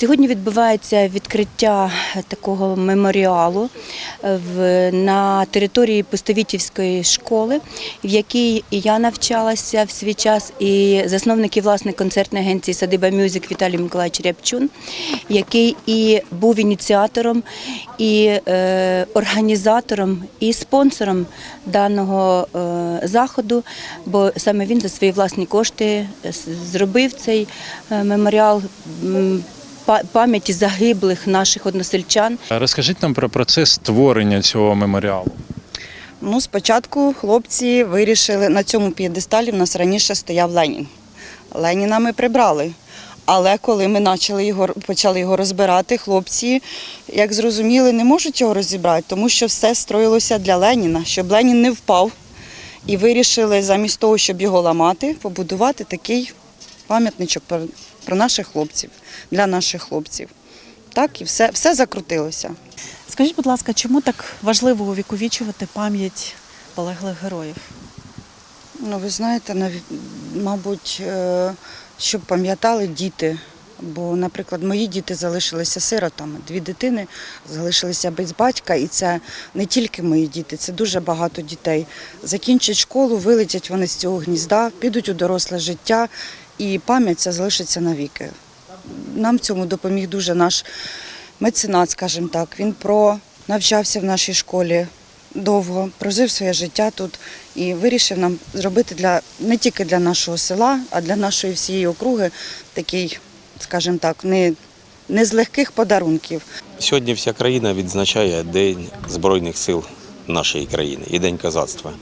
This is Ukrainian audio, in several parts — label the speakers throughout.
Speaker 1: Сьогодні відбувається відкриття такого меморіалу е, на території Пустовітівської школи, в якій і я навчалася в свій час, і засновник і власник концертної агенції Садиба Мюзик Віталій Миколаївич Рябчун, який і був ініціатором, і е, організатором, і спонсором даного е, заходу, бо саме він за свої власні кошти зробив цей е, меморіал пам'яті загиблих наших односельчан.
Speaker 2: Розкажіть нам про процес створення цього меморіалу.
Speaker 3: Ну, спочатку хлопці вирішили на цьому п'єдесталі. В нас раніше стояв Ленін. Леніна ми прибрали. Але коли ми почали його, почали його розбирати, хлопці, як зрозуміли, не можуть його розібрати, тому що все строїлося для Леніна, щоб Ленін не впав. І вирішили замість того, щоб його ламати, побудувати такий пам'ятничок про, наших хлопців, для наших хлопців. Так, і все, все закрутилося.
Speaker 4: Скажіть, будь ласка, чому так важливо увіковічувати пам'ять полеглих героїв?
Speaker 3: Ну, ви знаєте, мабуть, е, щоб пам'ятали діти. Бо, наприклад, мої діти залишилися сиротами. Дві дитини залишилися без батька, і це не тільки мої діти, це дуже багато дітей. Закінчать школу, вилетять вони з цього гнізда, підуть у доросле життя, і пам'ять ця залишиться навіки. Нам цьому допоміг дуже наш меценат, скажімо так. Він про навчався в нашій школі довго, прожив своє життя тут і вирішив нам зробити для не тільки для нашого села, а для нашої всієї округи такий, скажімо так, не, не з легких подарунків.
Speaker 5: Сьогодні вся країна відзначає День Збройних сил нашої країни і День козацтва.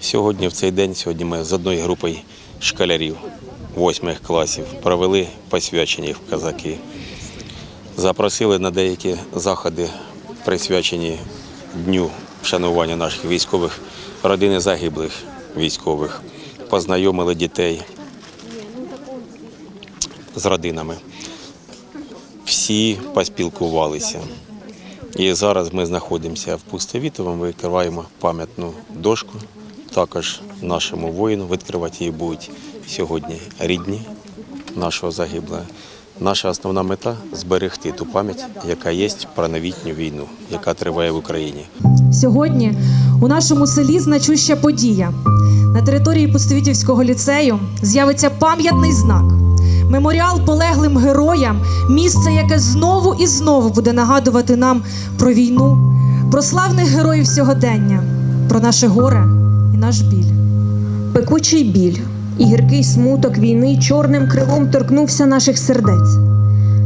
Speaker 5: Сьогодні, в цей день, сьогодні ми з одною групою школярів восьмих класів провели посвячені в козаки. Запросили на деякі заходи, присвячені Дню вшанування наших військових, родини загиблих військових, познайомили дітей з родинами всі поспілкувалися. І зараз ми знаходимося в Пустовітовому, ми відкриваємо пам'ятну дошку. Також нашому воїну відкривати її будуть сьогодні рідні нашого загиблого. Наша основна мета зберегти ту пам'ять, яка є про новітню війну, яка триває в Україні.
Speaker 6: Сьогодні у нашому селі значуща подія. На території Пустовітівського ліцею з'явиться пам'ятний знак. Меморіал полеглим героям місце, яке знову і знову буде нагадувати нам про війну, про славних героїв сьогодення, про наше горе і наш біль.
Speaker 7: Пекучий біль і гіркий смуток війни чорним кривом торкнувся наших сердець.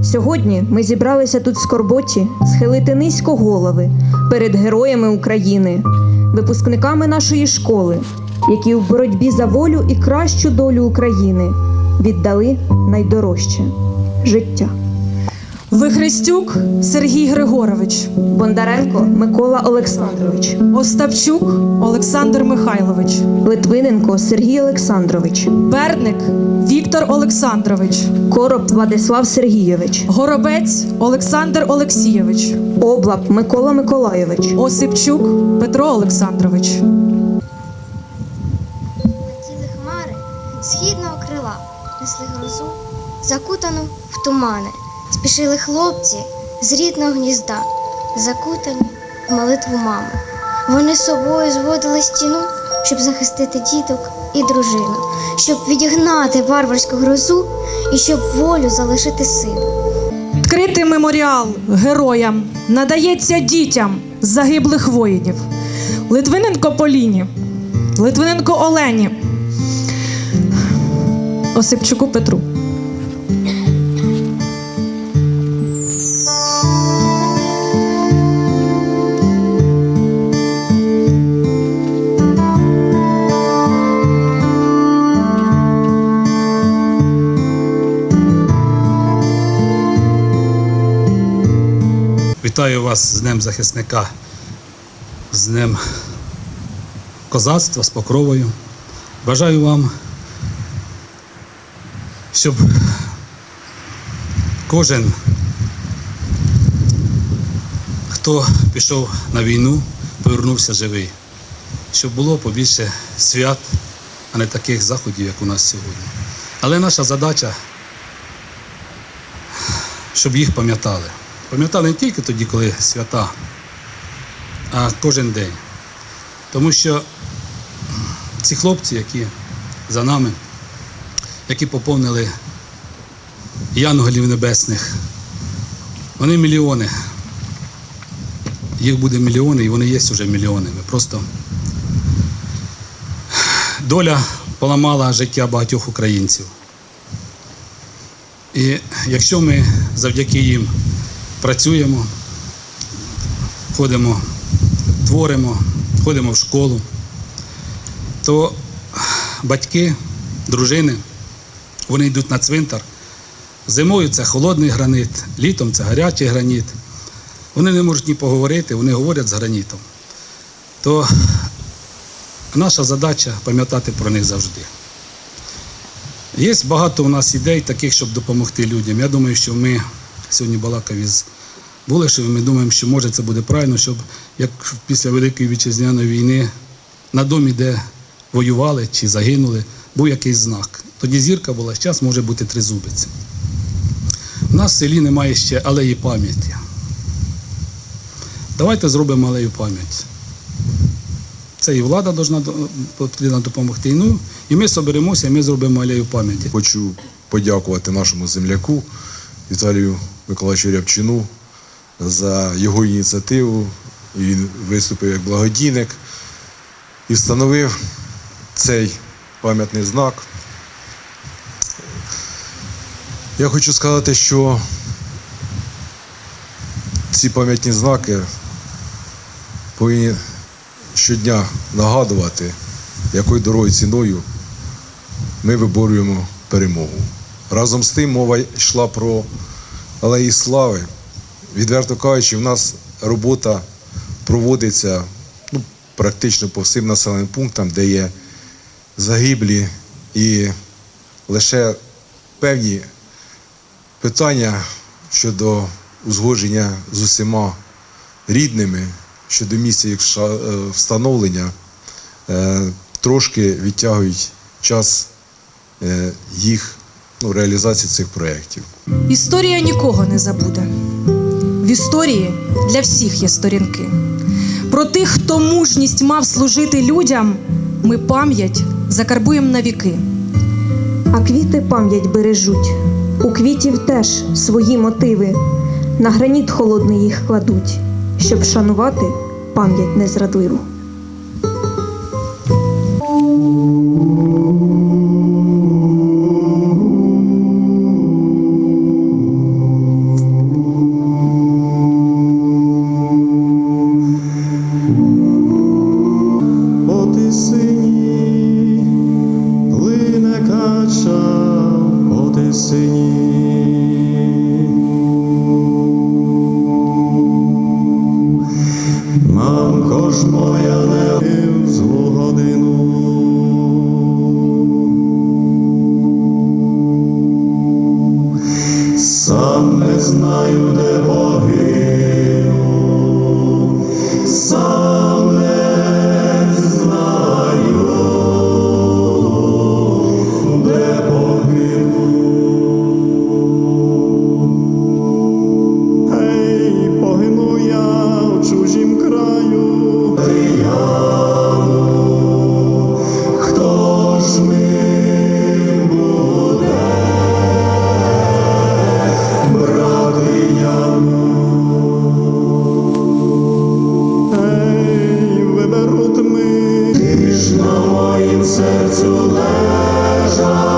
Speaker 7: Сьогодні ми зібралися тут в скорботі схилити низько голови перед героями України, випускниками нашої школи, які в боротьбі за волю і кращу долю України віддали найдорожче життя.
Speaker 6: Вихрестюк Сергій Григорович,
Speaker 7: Бондаренко Микола Олександрович,
Speaker 6: Остапчук Олександр Михайлович,
Speaker 7: Литвиненко Сергій Олександрович,
Speaker 6: Бердник Віктор Олександрович,
Speaker 7: Короб Владислав Сергійович,
Speaker 6: Горобець Олександр Олексійович,
Speaker 7: Облап Микола Миколайович.
Speaker 6: Осипчук Петро Олександрович.
Speaker 8: Летіли хмари східного крила, несли грозу, закутану в тумани. Спішили хлопці з рідного гнізда, закутані в молитву мами. Вони з собою зводили стіну, щоб захистити діток і дружину, щоб відігнати варварську грозу і щоб волю залишити сину.
Speaker 6: Відкритий меморіал героям надається дітям загиблих воїнів. Литвиненко Поліні, Литвиненко Олені, Осипчуку Петру.
Speaker 9: Вітаю вас з Днем захисника, з Днем козацтва, з покровою. Бажаю вам, щоб кожен, хто пішов на війну, повернувся живий, щоб було побільше свят, а не таких заходів, як у нас сьогодні. Але наша задача щоб їх пам'ятали. Пам'ятали не тільки тоді, коли свята, а кожен день. Тому що ці хлопці, які за нами, які поповнили янголів небесних, вони мільйони. Їх буде мільйони, і вони є вже мільйонами. Просто доля поламала життя багатьох українців. І якщо ми завдяки їм працюємо, ходимо, творимо, ходимо в школу, то батьки, дружини, вони йдуть на цвинтар. Зимою це холодний граніт, літом це гарячий граніт. Вони не можуть ні поговорити, вони говорять з гранітом. То наша задача пам'ятати про них завжди. Є багато у нас ідей, таких, щоб допомогти людям. Я думаю, що ми сьогодні балакав із Булешевим, ми думаємо, що може це буде правильно, щоб як після Великої вітчизняної війни на домі, де воювали чи загинули, був якийсь знак. Тоді зірка була, зараз може бути тризубець. У нас в селі немає ще алеї пам'яті. Давайте зробимо алею пам'яті. Це і влада до- допомогти. Ну, і ми соберемося, і ми зробимо алею пам'яті.
Speaker 10: Хочу подякувати нашому земляку Віталію Миколаївичу Рябчину за його ініціативу. Він виступив як благодійник і встановив цей пам'ятний знак. Я хочу сказати, що ці пам'ятні знаки повинні щодня нагадувати, якою дорогою ціною ми виборюємо перемогу. Разом з тим мова йшла про алеї слави. Відверто кажучи, в нас робота проводиться ну, практично по всім населеним пунктам, де є загиблі і лише певні питання щодо узгодження з усіма рідними щодо місця їх е, встановлення е, трошки відтягують час е, їх ну, реалізації цих проєктів.
Speaker 6: Історія нікого не забуде. В історії для всіх є сторінки. Про тих, хто мужність мав служити людям, ми пам'ять закарбуємо на віки.
Speaker 7: А квіти пам'ять бережуть. У квітів теж свої мотиви. На граніт холодний їх кладуть, щоб шанувати пам'ять незрадливу.
Speaker 11: От і синій плине кача, от і синій. Мамко ж моя не в годину. Сам не знаю, де погину, to as I.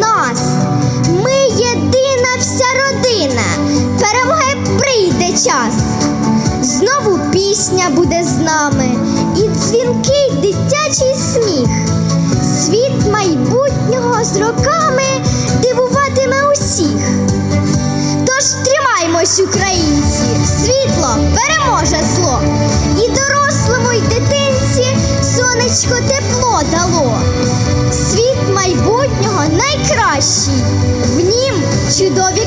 Speaker 11: нас.
Speaker 8: Ми єдина вся родина, перемоги прийде час. Знову пісня буде з нами, і дзвінкий дитячий сміх. Світ майбутнього з роками дивуватиме усіх. Тож тримаймось, українці, світло переможе зло, і дорослому й дитинці сонечко тепло дало найкращий. В нім чудові